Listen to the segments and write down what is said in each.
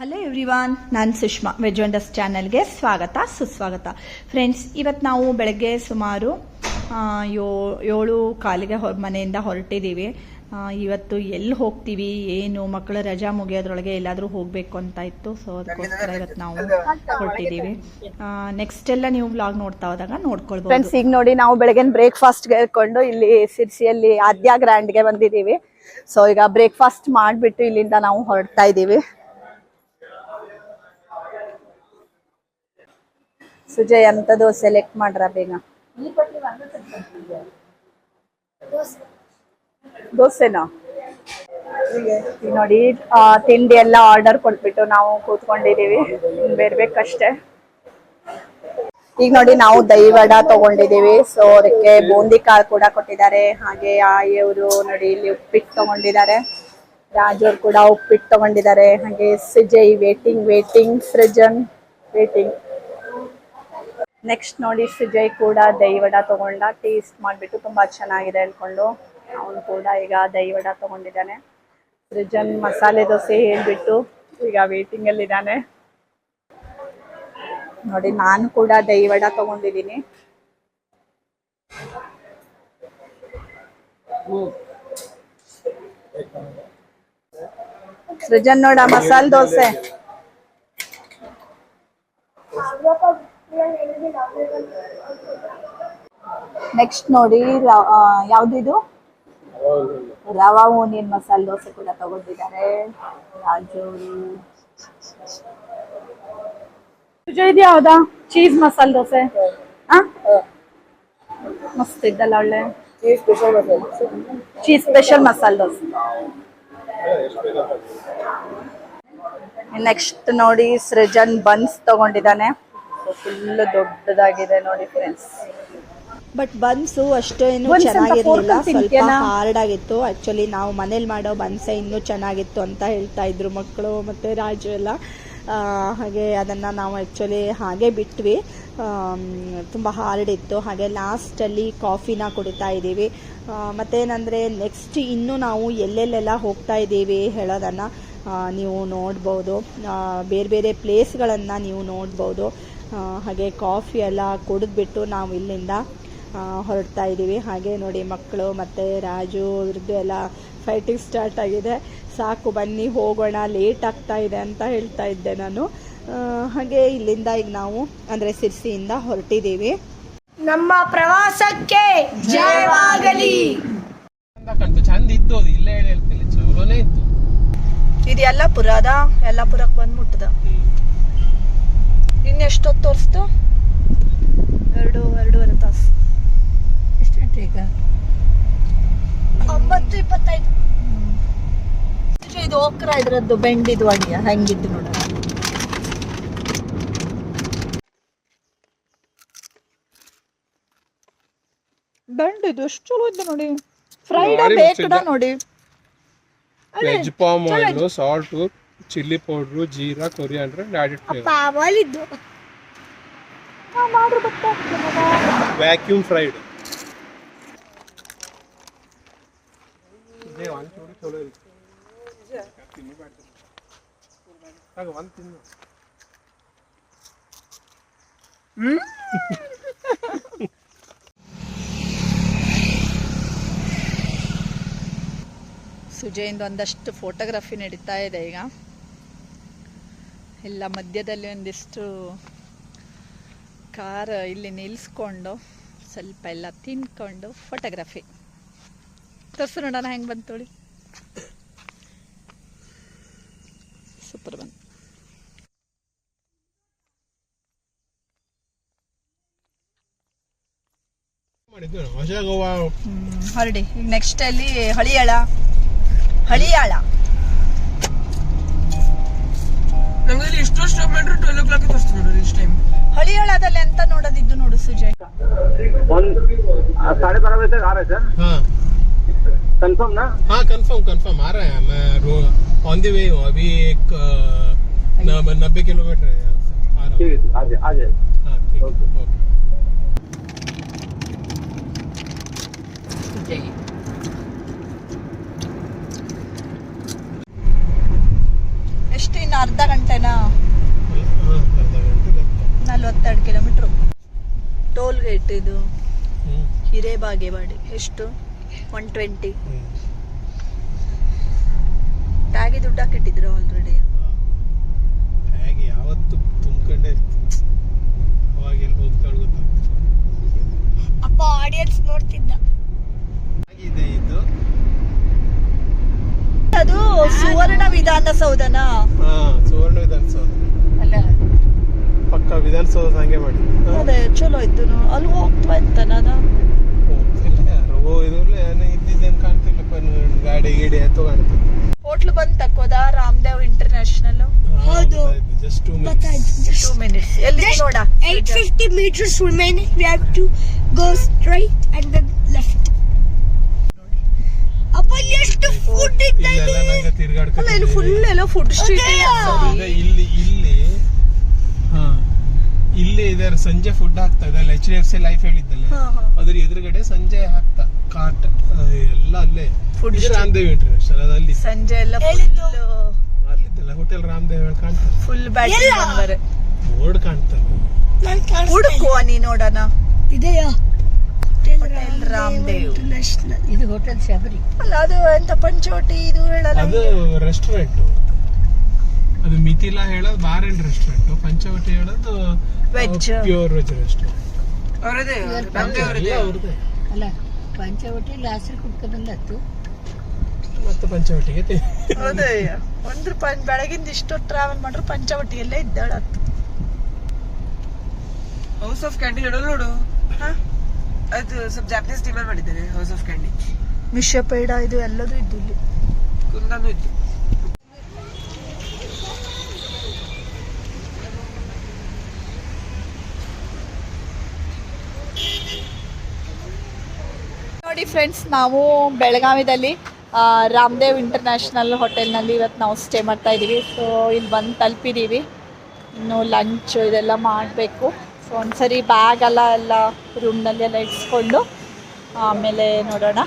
Hello everyone ನಾನು Sushma veg wonders ಚಾನಲ್ಗೆ ಸ್ವಾಗತ ಸುಸ್ವಾಗತ. ಫ್ರೆಂಡ್ಸ್ ಇವತ್ತು ನಾವು ಬೆಳಗ್ಗೆ ಸುಮಾರು ಆ, ಯೋ- ಏಳು ಕಾಲಿಗೆ ಹೊ ಮನೆಯಿಂದ ಹೊರಟಿದ್ದೀವಿ ಆ, ಇವತ್ತು ಎಲ್ಲಿ ಹೋಗ್ತೀವಿ ಏನು ಮಕ್ಕಳ ರಜಾ ಮುಗಿಯೋದ್ರೊಳಗೆ ಎಲ್ಲಾದರೂ ಹೋಗಬೇಕು ಅಂತ ಇತ್ತು. ಸೊ ಅದಕ್ಕೋಸ್ಕರ ಇವತ್ತು ನಾವು ಹೊರಟಿದ್ದೀವಿ ನೆಕ್ಸ್ಟ್ ಎಲ್ಲ ನೀವು ಬ್ಲಾಗ್ ನೋಡ್ತಾ ಹೋದಾಗ ನೋಡ್ಕೊಳ್ಬೋದು. ಫ್ರೆಂಡ್ಸ್ ಈಗ ನೋಡಿ ನಾವು ಬೆಳಗ್ಗೆ ಬ್ರೇಕ್ಫಾಸ್ಟ್ ಹೇಳ್ಕೊಂಡು ಇಲ್ಲಿ ಸಿರ್ಸಿಯಲ್ಲಿ ಆದ್ಯ ಗ್ರ್ಯಾಂಡ್ಗೆ ಬಂದಿದ್ದೀವಿ ಸೊ ಈಗ ಬ್ರೇಕ್ಫಾಸ್ಟ್ ಮಾಡಿಬಿಟ್ಟು ಇಲ್ಲಿಂದ ನಾವು ಹೊರಡ್ತಾ ಇದ್ದೀವಿ ಸುಜಯ್ ಅಂತದ್ದು ಸೆಲೆಕ್ಟ್ ಮಾಡ್ರ ಬೇಗ. ದೋಸೆನಾ? ನೋಡಿ ತಿಂಡಿ ಎಲ್ಲ ಆರ್ಡರ್ ಕೊಟ್ಬಿಟ್ಟು ನಾವು ಕೂತ್ಕೊಂಡಿದೀವಿ. ಬೇರ್ಬೇಕಷ್ಟೇ ಈಗ ನೋಡಿ, ನಾವು ದೈವಡ ವಡ ತಗೊಂಡಿದೀವಿ. ಸೊ ಅದಕ್ಕೆ ಬೂಂದಿ ಕಾಳು ಕೂಡ ಕೊಟ್ಟಿದ್ದಾರೆ. ಹಾಗೆ ಇವರು ನೋಡಿ, ಇಲ್ಲಿ ಉಪ್ಪಿಟ್ಟು ತಗೊಂಡಿದ್ದಾರೆ. ರಾಜವ್ರು ಕೂಡ ಉಪ್ಪಿಟ್ಟು ತಗೊಂಡಿದ್ದಾರೆ. ಹಾಗೆ Sujay waiting waiting Srujan waiting next ನೋಡಿ ಸುಜಯ್ ಕೂಡ ದೈವಡ ವಡ ತಗೊಂಡ ಟೇಸ್ಟ್ ಮಾಡಿಬಿಟ್ಟು ತುಂಬಾ ಚೆನ್ನಾಗಿದೆ ಹೇಳ್ಕೊಂಡು ಅವನು ಕೂಡ ಈಗ ದಹಿ ವಡ ತಗೊಂಡಿದ್ದಾನೆ. ಸೃಜನ್ ಮಸಾಲೆ ದೋಸೆ ಹೇಳ್ಬಿಟ್ಟು ಈಗ ವೇಟಿಂಗ್ ಅಲ್ಲಿ ಇದ್ದಾನೆ. ನೋಡಿ, ನಾನು ಕೂಡ ದಹಿ ವಡ ತಗೊಂಡಿದ್ದೀನಿ. ಸೃಜನ್ ನೋಡ ಮಸಾಲೆ ದೋಸೆ. ನೆಕ್ಸ್ಟ್ ನೋಡಿ ಯಾವ್ದಿದು ರವಾ ಓನಿಯನ್ ಮಸಾಲೆ ದೋಸೆ ಕೂಡ ತಗೊಂಡಿದ್ದಾರೆ. ರಾಜು. ಇದು ಯಾವ್ದಾ? ಚೀಸ್ ಮಸಾಲೆ ದೋಸೆ? ಮಸ್ತ್ ಇದ್ದಲ್ಲ ಒಳ್ಳೆ. Cheese special masala dosa. Next ನೋಡಿ, ಸೃಜನ್ ಬನ್ಸ್ ತಗೊಂಡಿದ್ದಾನೆ. ಫುಲ್ ದೊಡ್ಡದಾಗಿದೆ ನೋಡಿ ಫ್ರೆಂಡ್ಸ್ ಬಟ್ ಬನ್ಸು ಅಷ್ಟೇನು ಚೆನ್ನಾಗಿರ್ಲಿಲ್ಲ. ಸ್ವಲ್ಪ ಹಾರ್ಡ್ ಆಗಿತ್ತು. ಆಕ್ಚುಲಿ ನಾವು ಮನೇಲಿ ಮಾಡೋ ಬನ್ಸೆ ಇನ್ನೂ ಚೆನ್ನಾಗಿತ್ತು ಅಂತ ಹೇಳ್ತಾ ಇದ್ರು ಮಕ್ಕಳು ಮತ್ತೆ ರಾಜು ಎಲ್ಲ. ಹಾಗೆ ಅದನ್ನ ನಾವು ಆಕ್ಚುಲಿ ಹಾಗೆ ಬಿಟ್ವಿ. ತುಂಬ ಹಾರ್ಡ್ ಇತ್ತು. ಹಾಗೆ ಲಾಸ್ಟಲ್ಲಿ ಕಾಫಿನ ಕುಡಿತಾ ಇದ್ದೀವಿ. ಮತ್ತೇನಂದರೆ ನೆಕ್ಸ್ಟ್ ಇನ್ನು ನಾವು ಎಲ್ಲೆಲ್ಲೆಲ್ಲ ಹೋಗ್ತಾ ಇದ್ದೀವಿ ಹೇಳೋದನ್ನ. ನೀವು ನೋಡ್ಬೋದು. ಬೇರೆ ಬೇರೆ ಪ್ಲೇಸ್ಗಳನ್ನು ನೀವು ನೋಡ್ಬೋದು. ಹಾಗೆ ಕಾಫಿ ಎಲ್ಲ ಕುಡಿದ್ಬಿಟ್ಟು ನಾವು ಇಲ್ಲಿಂದ ಹೊರಡ್ತಾ ಇದ್ದೀವಿ ಹಾಗೆ ನೋಡಿ ಮಕ್ಕಳು ಮತ್ತು ರಾಜು ಅವ್ರದ್ದು ಎಲ್ಲ ಫೈಟಿಂಗ್ ಸ್ಟಾರ್ಟ್ ಆಗಿದೆ. ಸಾಕು ಬನ್ನಿ ಹೋಗೋಣ ಲೇಟ್ ಆಗ್ತಾ ಇದೆ ಅಂತ ಹೇಳ್ತಾ ಇದ್ದೆ ನಾನು. ಹಾಗೆ ಇಲ್ಲಿಂದ ಈಗ ನಾವು ಅಂದರೆ ಸಿರ್ಸಿಯಿಂದ ಹೊರಟಿದ್ದೀವಿ ನಮ್ಮ ಪ್ರವಾಸಕ್ಕೆ ಜಯವಾಗಲಿ. ಕಾಣ್ತು. ಚಂದ ಇತ್ತು ಅದು. ಇಲ್ಲೇ ಹೇಳ್ತಿಲ್ಲ. ಚಲೋನೇ ಇತ್ತು. ಇದು ಯಲ್ಲಾಪುರದ ಯಲ್ಲಾಪುರಕ್ಕೆ ಬಂದ್ಬಿಟ್ಟದ? ಮುಟ್ಟದ ಇನ್ನೆಷ್ಟೊತ್ತು ತೋರಿಸ್ತು? ಎರಡು ಎರಡೂವರೆ ತಾಸು. ಈಗ? ಒಂಬತ್ತು ಇಪ್ಪತ್ತೈದು. ಇದು ಓಕ್ರ ಇದ್ರದ್ದು ಬೆಂಡಿದು ಅಡಿಯ ಹೆಂಗಿದ್ದು ನೋಡ. ಬೆಂಡ್ ಇದು ಎಷ್ಟು ಚಲೋ ಇದ್ದು ನೋಡಿ. ಫ್ರೈಡ್ ಬೇಕಡಾ ನೋಡಿ. Veg palm oil salt chilli powder jeera coriander audit ಪಾವಲಿದ್ದು ವ್ಯಾಕ್ಯೂಮ್ ಫ್ರೈಡ್ ಸುಜಯಿಂದ ಒಂದಷ್ಟು ಫೋಟೋಗ್ರಫಿ ನಡೀತಾ ಇದೆ ಈಗ. ಎಲ್ಲ ಮಧ್ಯದಲ್ಲಿ ಒಂದಿಷ್ಟು ಕಾರ್ ಇಲ್ಲಿ ನಿಲ್ಲಿಸ್ಕೊಂಡು ಸ್ವಲ್ಪ ಎಲ್ಲ ತಿನ್ಕೊಂಡು ಫೋಟೋಗ್ರಫಿ ತೋರಿಸು ನೋಡೋಣ ಹೆಂಗೆ ಬಂತೋಳಿ ಸೂಪರ್ ಬಂತು. ಹೊರಡಿ. ಈಗ ನೆಕ್ಸ್ಟ್ ಅಲ್ಲಿ ಹಳಿಯಾಳ. ಹಳಿಯಾಳ. ನಮ್ಗೆ ಎಷ್ಟು ಸ್ಟಾಪ್ ಮಾಡ್ರೆ ಟ್ವೆಲ್ ಓ ಕ್ಲಾಕ್ ತೋರಿಸ್ತೀವಿ ನೋಡ್ರಿ ಇಷ್ಟು ಟೈಮ್ ಹಳಿಯಾಳದಲ್ಲಿ ಅಂತ ನೋಡೋದಿದ್ದು ನೋಡು ಸುಜಯ್ साढ़े बारह बजे तक आ रहे सर हाँ कंफर्म ना हाँ कंफर्म कंफर्म आ रहा है मैं ऑन द वे हूँ अभी एक नब्बे किलोमीटर है यहाँ से आ रहा हूँ ठीक है आ जाए आ जाए हाँ ठीक है ओके ಅರ್ಧ ಗಂಟೆನಾ? ನಲ್ವತ್ತೆರಡು ಕಿಲೋಮೀಟ್ರು ಟೋಲ್ ಗೇಟ್ ಇದು. ಹಿರೇ ಹಿರೇಬಾಗೇವಾಡಿ. ಎಷ್ಟು? ಒನ್ ಟ್ವೆಂಟಿ ಟ್ಯಾಗಿ ದುಡ್ಡು ಹಾಕಿಟ್ಟಿದ್ರು ಆಲ್ರೆಡಿ ಟ್ಯಾಗಿ ಯಾವತ್ತು ತುಂಬ್ಕೊಂಡೇ ಅವಾಗ ಎಲ್ಲಿ ಹೋಗ್ತಾಳೆ ಗೊತ್ತಾಗ್ತಿಲ್ಲ. ಅಪ್ಪ ಆಡಿಯನ್ಸ್ ನೋಡ್ತಿದ್ದ ಆಗಿದೆ ಇದು ಅದು ಸುವರ್ಣ ವಿಧಾನಸೌಧನ. ಹಾ ಸುವರ್ಣ ವಿಧಾನಸೌಧ. ಪಕ್ಕ ವಿಧಾನಸೌಧ ಹಂಗೆ ಮಾಡಿ. ಅದೇ ಚಲೋ ಇತ್ತು. ಅಲ್ಲಿ ಹೋಗ್ತಾ ಇತ್ತ ನಾನು? ಗಾಡಿ ಹೋಟ್ಲು ಬಂದ್ ತಕ್ಕೋದ? ರಾಮದೇವ್ ಇಂಟರ್ನ್ಯಾಷನಲ್ ಹೌದು. ಜಸ್ಟ್ ಟೂ ಗೊತ್ತಾಯ್ತು ಟೂ ಮಿನಿಟ್ಸ್ ಎಲ್ಲಿ ನೋಡ? 850 meters remaining. We have to go straight and then left. ಅಪ್ಪ ಎಷ್ಟು ಫುಡ್ ಇದೆ ಇಲ್ಲೆಲ್ಲ ನಂಗೆ ತಿರ್ಗಾಡ್ಕ ಅಲ್ಲ ಇಲ್ಲಿ ಫುಲ್ ಎಲ್ಲ ಫುಡ್ ಸ್ಟ್ರೀಟ್ ಇಲ್ಲ, ಇಲ್ಲಿ ಇಲ್ಲಿ ಹಾ ಇಲ್ಲಿ ಇದರ ಸಂಜೆ ಫುಡ್ ಹಾಕ್ತಾ ಇದೆ. H D F C life ಹೇಳಿದ್ದಲ್ಲ. ಅದ್ರ ಎದುರುಗಡೆ ಸಂಜೆ ಹಾಕ್ತಾ ಕಾಟ್ ಎಲ್ಲ ಅಲ್ಲೇ. ಫುಡ್. ರಾಮದೇವ್ ಇಂಟರ್ನ್ಯಾಷನಲ್ ಅದು ಅಲ್ಲಿ. ಸಂಜೆ ಎಲ್ಲ. ಅಲ್ಲಿದ್ದಲ್ಲ ಹೋಟೆಲ್ ರಾಮದೇವ್ ಹೇಳಿ ಕಾಣ್ತದೆ. ಫುಲ್ ಬ್ಯಾಟ್ರಿ ಬೋರ್ಡ್ ಕಾಣಿಸ್ತಾ ಹುಡುಕುವ ನೀ ನೋಡೋಣ. ಇದೆಯಾ? ರಾಮದೇವ್. ಇಂಟರ್ನ್ಯಾಷನಲ್ ಇದು ಹೋಟೆಲ್ ಶಬರಿ ಅಲ್ಲ ಅದು ಎಂತ ಪಂಚವಟಿ ಇದು ಹೇಳಲ್ಲ ಅದು ರೆಸ್ಟೋರೆಂಟ್ ಅದು ಮಿಥಿಲಾ ಹೇಳೋದು ಬಾರ್ ಅಂಡ್ ರೆಸ್ಟೋರೆಂಟ್ ಪಂಚವಟಿ ಹೇಳೋದು ವೆಜ್ ಪ್ಯೂರ್ ವೆಜ್ ರೆಸ್ಟೋರೆಂಟ್ ಅವರದೇ ನಮ್ದೇ ಅವರದೇ ಅಲ್ಲ ಪಂಚವಟಿ ಲಾಸ್ಟ್ರಿ ಕುಡ್ಕ ಬಂದತ್ತು ಮತ್ತೆ ಪಂಚವಟಿಗೆ ಅದೇ ಒಂದ್ ರೂಪಾಯಿ ಬೆಳಗಿಂದ ಇಷ್ಟು ಟ್ರಾವೆಲ್ ಮಾಡ್ರು ಪಂಚವಟಿಯಲ್ಲೇ ಇದ್ದಾಳ ಹೌಸ್ ಆಫ್ ಕ್ಯಾಂಡಿ ಹೇಳೋದು ನೋಡು. ಅದು ಸ್ವಲ್ಪ ಜಾಪನೀಸ್ ಡಿಮಾಂಡ್ ಮಾಡಿದ್ದೇನೆ ಹೌಸ್ ಆಫ್ ಕ್ಯಾಂಡಿ ಮಿಷಪೇಡ ಇದು ಎಲ್ಲದೂ ಇದ್ದು ಇಲ್ಲಿ. ಕುಂದಾನು ಇತ್ತು ನೋಡಿ ಫ್ರೆಂಡ್ಸ್ ನಾವು ಬೆಳಗಾವಿದಲ್ಲಿ ರಾಮದೇವ್ ಇಂಟರ್ನ್ಯಾಷನಲ್ ಹೋಟೆಲ್ನಲ್ಲಿ ಇವತ್ತು ನಾವು ಸ್ಟೇ ಮಾಡ್ತಾ ಇದ್ದೀವಿ ಸೊ ಇಲ್ಲಿ ಬಂದು ತಲುಪಿದ್ದೀವಿ ಇನ್ನು ಲಂಚ್ ಇದೆಲ್ಲ ಮಾಡಬೇಕು. ಸೊ ಒಂದ್ಸರಿ ಬ್ಯಾಗ್ ಎಲ್ಲ ಎಲ್ಲ ರೂಮ್ನಲ್ಲಿ ಎಲ್ಲ ಇಟ್ಸ್ಕೊಂಡು ಆಮೇಲೆ ನೋಡೋಣ.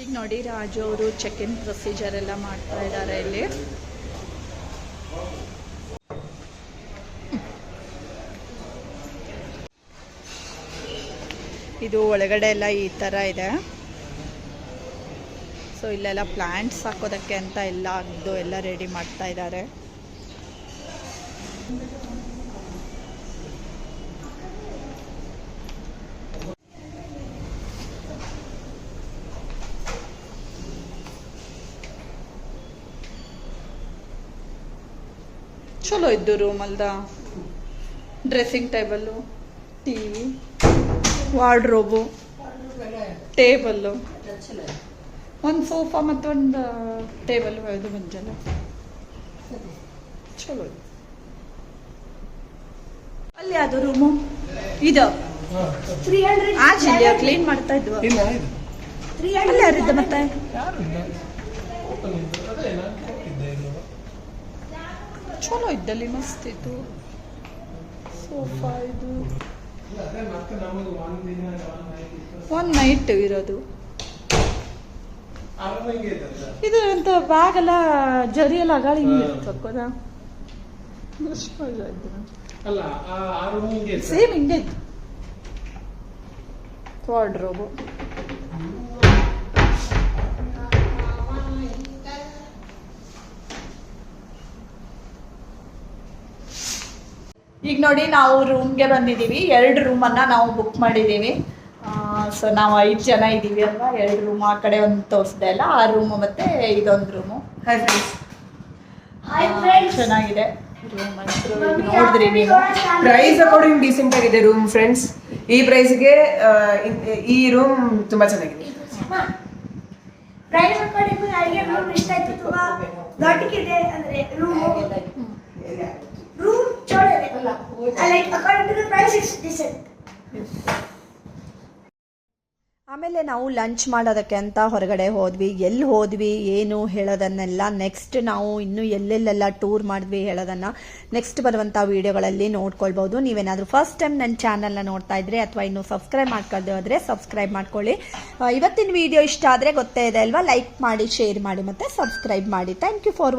ಈಗ ನೋಡಿ ರಾಜು ಅವರು ಚೆಕ್ ಇನ್ ಪ್ರೊಸೀಜರ್ ಎಲ್ಲ ಮಾಡ್ತಾ ಇದ್ದಾರೆ ಇಲ್ಲಿ. ಇದು ಒಳಗಡೆ ಎಲ್ಲ ಈ ತರ ಇದೆ. ಸೊ ಇಲ್ಲೆಲ್ಲ ಪ್ಲ್ಯಾಂಟ್ಸ್ ಹಾಕೋದಕ್ಕೆ ಅಂತ ಎಲ್ಲ ಅದು ಎಲ್ಲ ರೆಡಿ ಮಾಡ್ತಾ ಇದ್ದಾರೆ. ಚಲೋ ಇದ್ದು ರೂಮ್ ಅಲ್ದ. Dressing table TV wardrobe table ಒಂದು ಸೋಫಾ ಮತ್ತೊಂದು ಟೇಬಲ್ ಇದು ಮಂಜಲ್ಲ. ಚಲೋ. ಅಲ್ಲಿ ಅದು ರೂಮು ಇದು. ತ್ರೀ ಹಂಡ್ರೆಡ್ ಆಜಿಲ್ಲ ಕ್ಲೀನ್ ಮಾಡ್ತಾ ಇದ್ವು. ಇಲ್ಲ ಇದು ತ್ರೀ ಅಲ್ಲಿ ಯಾರಿದ್ದ ಮತ್ತೆ? ಚಲೋ ಇದ್ದಲ್ಲಿ ಮಸ್ತ್ ಇತ್ತು. ಸೋಫಾ ಇದು. ಒನ್ ನೈಟ್ ಇರೋದು. ಇದೆ ಇದು ಅಂತ ಬ್ಯಾಗ್ ಎಲ್ಲ ಜರಿ ಎಲ್ಲ ಅಗಾಳಿ ಹಿಂಗೆ ತಕ್ಕೋದ. ಸೇಮ್ ಹಿಂಗೆ ಇತ್ತು. ವಾರ್ಡ್ರೋಬು ಈಗ ನೋಡಿ ನಾವು ರೂಮ್ಗೆ ಬಂದಿದ್ದೀವಿ. ಎರಡು ರೂಮನ್ನ ನಾವು ಬುಕ್ ಮಾಡಿದ್ದೀವಿ. ಸೊ ನಾವು ಐದು ಜನ ಇದ್ದೀವಿ ಅಲ್ವಾ? ಎರಡು ರೂಮ್ ಆ ಕಡೆ ಒಂದು ತೋರಿಸ್ದೆ ಅಲ್ಲ ಆ ರೂಮು ಮತ್ತೆ ಇದೊಂದು ರೂಮು ಚೆನ್ನಾಗಿದೆ. ರೂಮ್ ಅಂತೂ ನೋಡಿದ್ರಿ ನೀವು? ಪ್ರೈಸ್ ಅಕಾರ್ಡಿಂಗ್ ಡೀಸೆಂಟ್ ಆಗಿದೆ ರೂಮ್ ಫ್ರೆಂಡ್ಸ್ ಈ ಪ್ರೈಸ್ಗೆ ಈ ರೂಮ್ ತುಂಬಾ ಚೆನ್ನಾಗಿದೆ. ಪ್ರೈಸ್ ಅಕಾರ್ಡಿಂಗ್ ನನಗೆ ರೂಮ್ ಇಷ್ಟ ಆಯ್ತು ತುಂಬಾ ದೊಡ್ಡಗಿದೆ ಅಂದ್ರೆ ರೂಮ್ ರೂಮ್ ಇದೆ like according to the price it's decent ಆಮೇಲೆ ನಾವು ಲಂಚ್ ಮಾಡೋದಕ್ಕೆ ಅಂತ ಹೊರಗಡೆ ಹೋದ್ವಿ. ಎಲ್ಲಿ ಹೋದ್ವಿ, ಏನು ಹೇಳೋದನ್ನೆಲ್ಲ ನೆಕ್ಸ್ಟ್ ನಾವು ಇನ್ನೂ ಎಲ್ಲೆಲ್ಲೆಲ್ಲ ಟೂರ್ ಮಾಡಿದ್ವಿ ಹೇಳೋದನ್ನು. ನೆಕ್ಸ್ಟ್ ಬರುವಂಥ ವೀಡಿಯೋಗಳಲ್ಲಿ ನೋಡ್ಕೊಳ್ಬೋದು. ನೀವೇನಾದರೂ ಫಸ್ಟ್ ಟೈಮ್ ನನ್ನ ಚಾನಲ್ನ ನೋಡ್ತಾ ಇದ್ರೆ ಅಥವಾ ಇನ್ನೂ ಸಬ್ಸ್ಕ್ರೈಬ್ ಮಾಡ್ಕೊಳ್ದೆ ಹೋದರೆ ಸಬ್ಸ್ಕ್ರೈಬ್ ಮಾಡ್ಕೊಳ್ಳಿ. ಇವತ್ತಿನ ವಿಡಿಯೋ ಇಷ್ಟ ಆದರೆ ಗೊತ್ತೇ ಇದೆ ಅಲ್ವಾ? ಲೈಕ್ ಮಾಡಿ ಶೇರ್ ಮಾಡಿ ಮತ್ತು ಸಬ್ಸ್ಕ್ರೈಬ್ ಮಾಡಿ. Thank you for